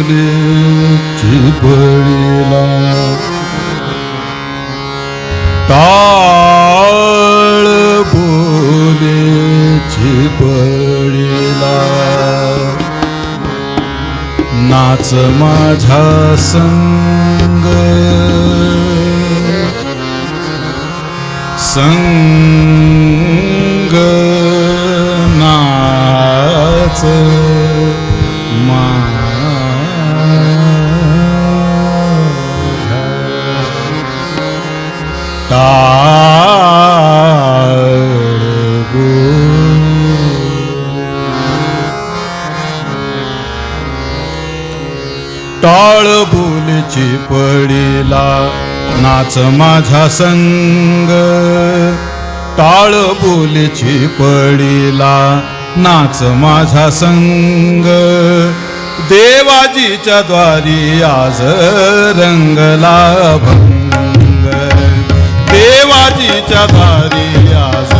बोले चिपळीला टाळ बोले चिपळीला नाच माझ्या संग. संग बोलची पडिला नाच माझा संग. टाळ बोलची पडीला नाच माझा संग. देवाजीच्या द्वारी आज रंगला भंग. देवाजीच्या द्वारी आज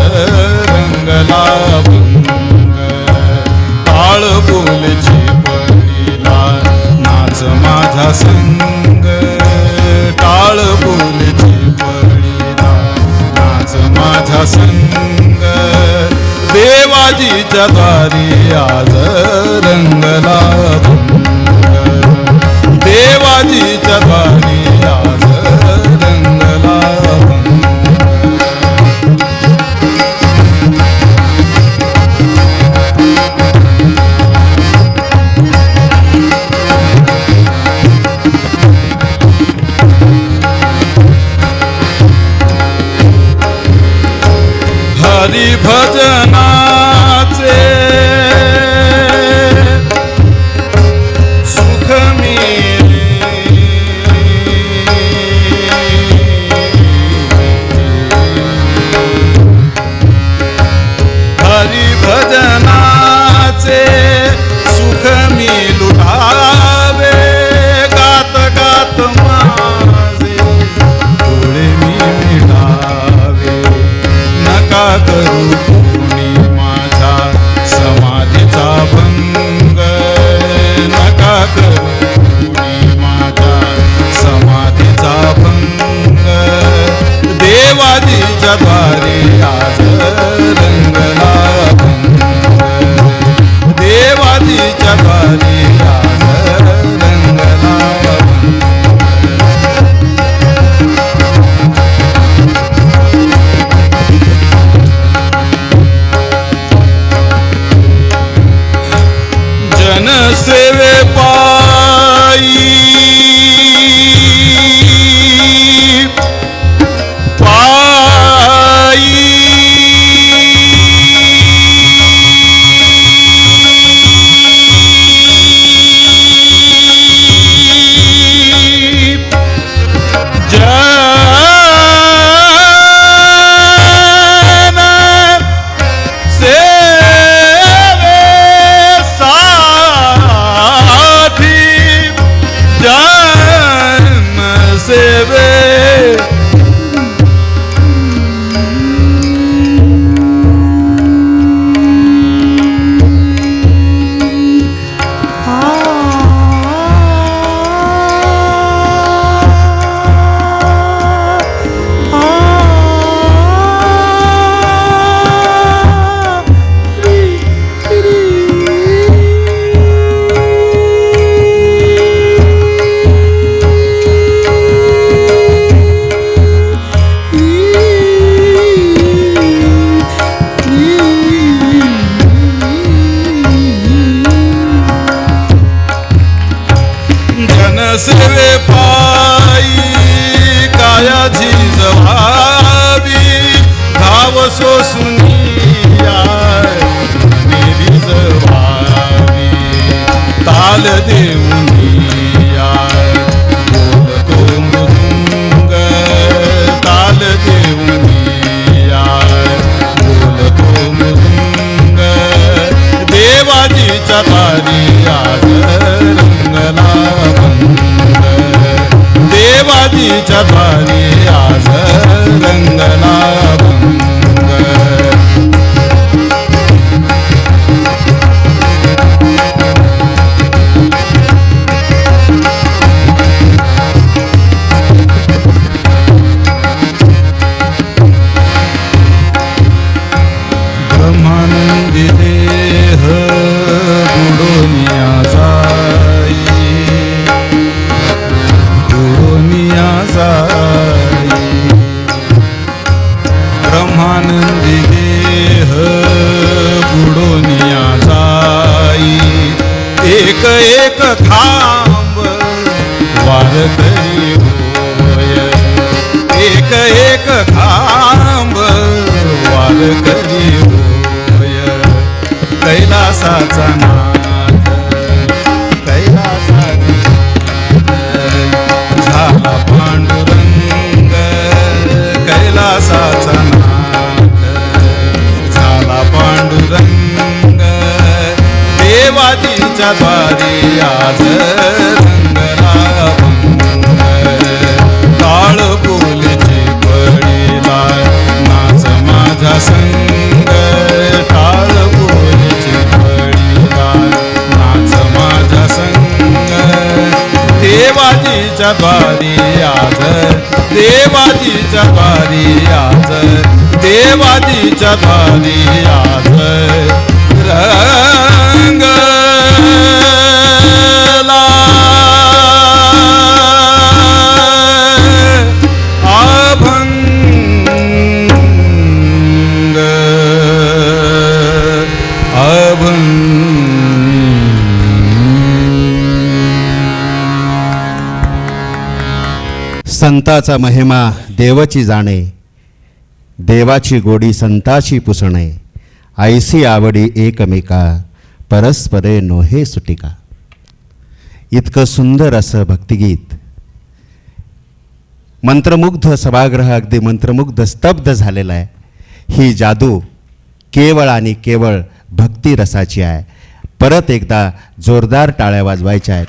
रंगला देवाजीच्या सुख मिळुहावे கனசரே பா Baba एक एक खांब वारकरी होय. एक एक खांब वारकरी होय. कैलासाचा नाम देवाजीच्या द्वारी आज रंगला काळ बोलीची पडीला नाच माझा संग. काळ बोलीची पडीला नाच माझा संग. देवाजीच्या द्वारी आज. देवाजीच्या द्वारी आज. देवाजीच्या द्वारी आज. रंगला संताचा महिमा देवाची जाणे देवाची गोडी संताची पुसणे ऐसी आवडी एकमेका. परस्परे नोहे सुटिका. इतकं सुंदर असं भक्तिगीत. मंत्रमुग्ध सभागृह अगदी मंत्रमुग्ध स्तब्ध झालेला आहे. ही जादू केवळ आणि केवळ भक्तिरसाची आहे. परत एकदा जोरदार टाळ्या वाजवायच्या आहेत.